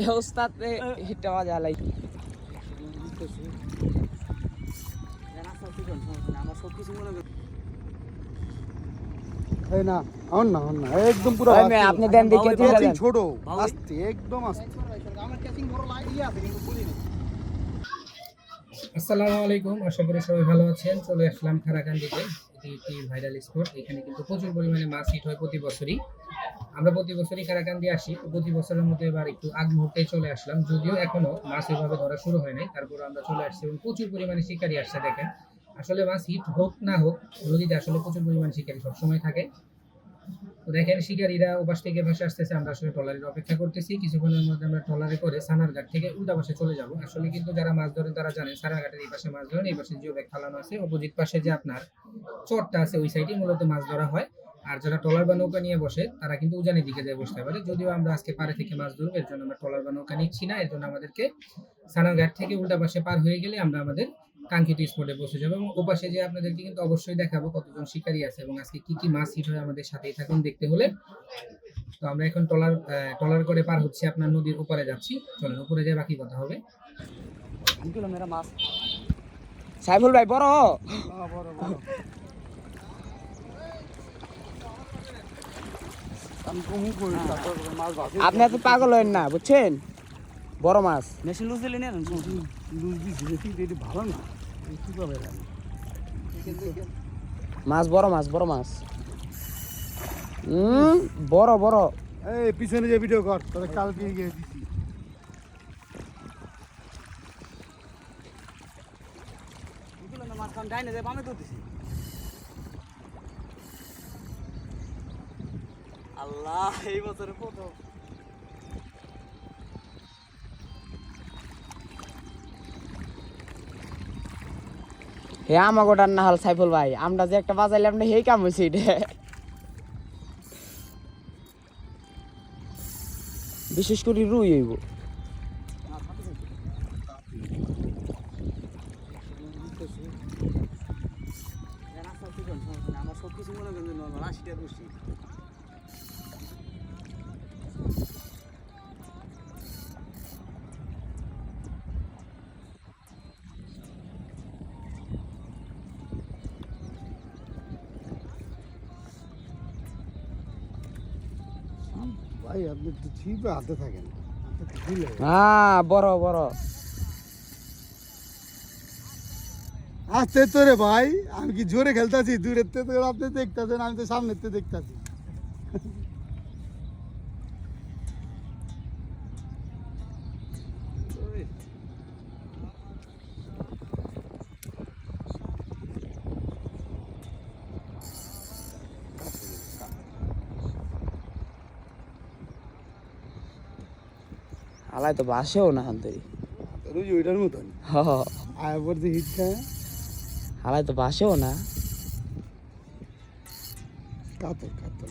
এ ওস্তাদ হিটটা বাজা লাই এই না হন না হন না একদম পুরো আপনি দেন দেখে ছোট আস্তে একদম আস্তে। আসসালামু আলাইকুম আশা করি সবাই ভালো আছেন। চলে আসলাম খারাকান্দিতে। একটি ভাইরাল স্পট এখানে কিন্তু প্রচুর পরিমাণে মাছ হিট হয় প্রতি বছরই। আমরা প্রতি বছরই কারাকান্দি আসি প্রতি বছরের মধ্যে এবার একটু আগ মুহূর্তে চলে আসলাম। যদিও এখনও মাছ এভাবে ধরা শুরু হয় নাই, তারপর আমরা চলে আসছি এবং প্রচুর পরিমাণে শিকারি আসছে, দেখেন। আসলে মাছ হিট হোক না হোক, নদীতে আসলে প্রচুর পরিমাণে শিকারি সবসময় থাকে। তো দেখেন শিকারীরা ওপাশ থেকে ভাসে আসতেছে, আমরা আসলে ট্রলারের অপেক্ষা করতেছি। কিছুক্ষণের মধ্যে আমরা ট্রলারে করে সানারঘাট থেকে উল্টা পাশে চলে যাব। আসলে কিন্তু যারা মাছ ধরেন তারা জানেন, সানারঘাটের এই পাশে মাছ ধরেন, এই পাশে জিও ব্যাগ ফালানো আছে। অপোজিট পাশে যে আপনার চরটা আছে, ওই সাইডে মূলত মাছ ধরা হয়। আর যারা ট্রলার বা নৌকা নিয়ে বসে, তারা কিন্তু উজানের দিকে যায় বসতে পারে। যদিও আমরা আজকে পারে থেকে মাছ ধরবো, এর জন্য আমরা ট্রলার বা নৌকা নিচ্ছি না, এর জন্য আমাদেরকে সানারঘাট থেকে উল্টা পাশে পার হয়ে গেলে আমরা আমাদের কাঙ্ক্ষিত স্পটে বসে যাব এবং ওপাশে যে আপনাদেরকে কিন্তু অবশ্যই দেখাবো কতজন শিকারী আছে এবং আজকে কি কি মাছ হিট হয় আমাদের সাথেই থাকুন দেখতে হলে। তো আমরা এখন ট্রলার ট্রলার করে পার হচ্ছে আপনার নদীর উপরে যাচ্ছি। চলেন উপরে যাই বাকি কথা হবে। মাছ। সাইফুল ভাই বড়। মাছ ভাসে আপনি এত পাগল হয়েন না বুঝছেন? বড় মাছ। মেশিন লুজ দিলি ভালো না? মাছ বড় মাছ বড় মাছ। হুম বড় বড়। এই পিছনে যে ভিডিও কর তোরা কালকে গিয়ে দিছি। মাছ খাম যাই বামে তো দিছি আল্লাহ এই বছরে প্রথম। হে আমাগোটার না হল সাইফুল ভাই, আমরা যে একটা বাজাইলাম না হেই কাম হয়েছে এটা বিশেষ করে রুই হইব। আমার সব মনে করেন আশিটা করছি ভাই আপনি তো ছিপে হাতে থাকেন। হ্যাঁ বড় বড়। আসতে তো রে ভাই আমি কি জোরে খেলতেছি? দূরের থেকে তো আপনি দেখতেছেন আমি তো সামনের থেকে দেখতেছি। হালাই তো বাসেও না হান্তরি ওই যে ওইটার মতন? আয় পর যে হিট খায় হালাই তো বাসেও না। কাতল কাতল।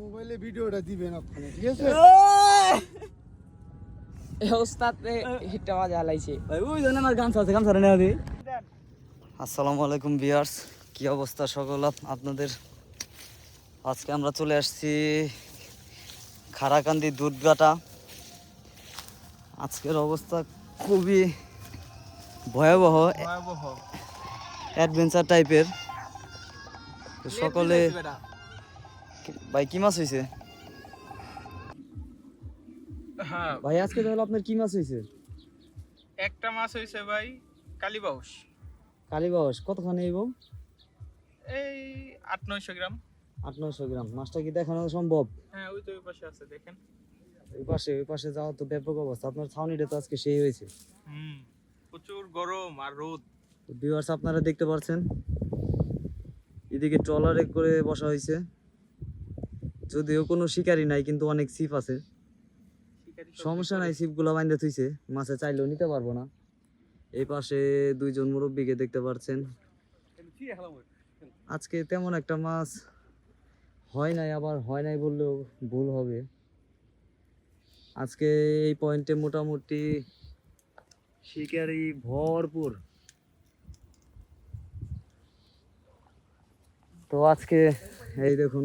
মোবাইলে। ভিডিওটা দিবেন আপনারা ঠিক আছে? হিটটা আসসালামু আলাইকুম বিয়ার্স কি অবস্থা সকল? আপনাদের আজকে আমরা চলে আসছি খারাকান্দি দুধগাটা আজকের অবস্থা খুবই ভয়াবহ অ্যাডভেঞ্চার টাইপের। সকলে ভাই কি মাছ হয়েছে? হ্যাঁ। ভাই আজকে তাহলে আপনার কি মাছ হয়েছে? একটা মাছ হয়েছে ভাই কালীবাউস। কালীবাস কতখানি এইব এই আট নয়শো গ্রাম। আট নয়শো গ্রাম। মাছটা কি দেখানো সম্ভব? হ্যাঁ ওই তো ওই পাশে আছে দেখেন। ওই পাশে ওই পাশে যাওয়া তো ব্যাপক অবস্থা। আপনার ছাউনিটা তো আজকে সেই হয়েছে। হুম প্রচুর গরম আর রোদ। তো ভিউয়ার্স আপনারা দেখতে পাচ্ছেন এদিকে ট্রলারে করে বসা হয়েছে। যদিও কোনো শিকারি নাই কিন্তু অনেক ছিপ আছে। সমস্যা নাই ছিপগুলো বাইন্দে থুইছে। মাছে চাইলেও নিতে পারব না। এই পাশে দুইজন মুরব্বীকে দেখতে পাচ্ছেন আজকে তেমন একটা মাছ হয় নাই, আবার হয় নাই বললেও ভুল হবে। আজকে এই পয়েন্টে মোটামুটি শিকারি ভরপুর। তো আজকে এই দেখুন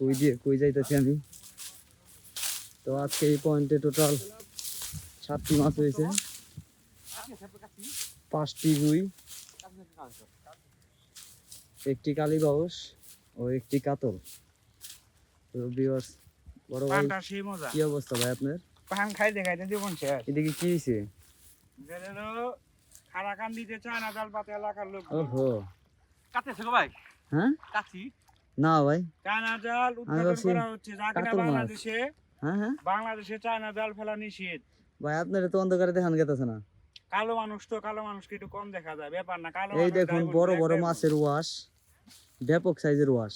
কুই দিয়ে কুই যাইতেছি আমি। তো আজকে এই পয়েন্টে টোটাল সাতটি মাছ হয়েছে। পাঁচটি রুই। একটি কালীবাউস ও একটি কাতল। তো ভিউয়ার্স বড় ভাই পানটা সেই মজা। কি অবস্থা ভাই আপনার? পান জীবন শেষ। এদিকে কি হয়েছে খারাকান দিতে চায় না জাল পাতে এলাকার লোক। ওহো। কাটেছে গো ভাই? হ্যাঁ? না ভাই। চায়না জাল উৎপাদন করা হচ্ছে যা কিনা বাংলাদেশে। হ্যাঁ হ্যাঁ। বাংলাদেশে চায়না জাল ফেলা নিষেধ। ভাই আপনার তো অন্ধকারে দেখান গেতেছে না। কালো মানুষ তো কালো মানুষকে একটু কম দেখা যায় ব্যাপার না কালো এই দেখুন বড় বড় মাছের ওয়াশ ব্যাপক সাইজের ওয়াশ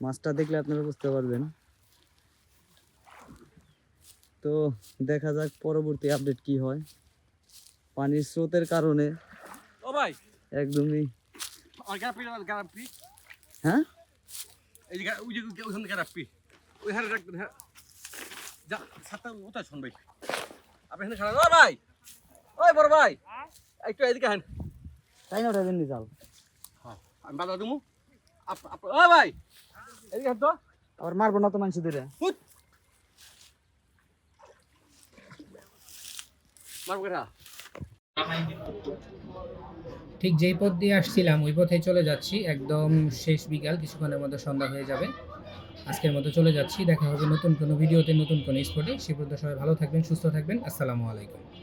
মাছটা দেখলে আপনারা বুঝতে পারবেন। তো দেখা যাক পরবর্তী আপডেট কি হয়। পানির স্রোতের কারণে ও ভাই! একদমই হ্যাঁ? এই যে ওই যে ওইখানে গ্যারাপি ওই হারে রাখবেন হ্যাঁ। যা সাতটা ওটা শোন ভাই? আপনি এখানে খারাপ ভাই! ওই বড় ভাই। একটু এদিকে হেন তাই না ওটা চাল আমি বাধা দেবো ও ভাই এদিকে তো। আবার মারবো না তো মানুষ ধরে। মারবো কেটা? ঠিক যেই পথ দিয়ে আসছিলাম ওই পথে চলে যাচ্ছি। একদম শেষ বিকাল কিছুক্ষণের মধ্যে সন্ধ্যা হয়ে যাবে। আজকের মতো চলে যাচ্ছি। দেখা হবে নতুন কোনো ভিডিওতে নতুন কোনো স্পটে সে পর্যন্ত সবাই ভালো থাকবেন সুস্থ থাকবেন। আসসালামু আলাইকুম।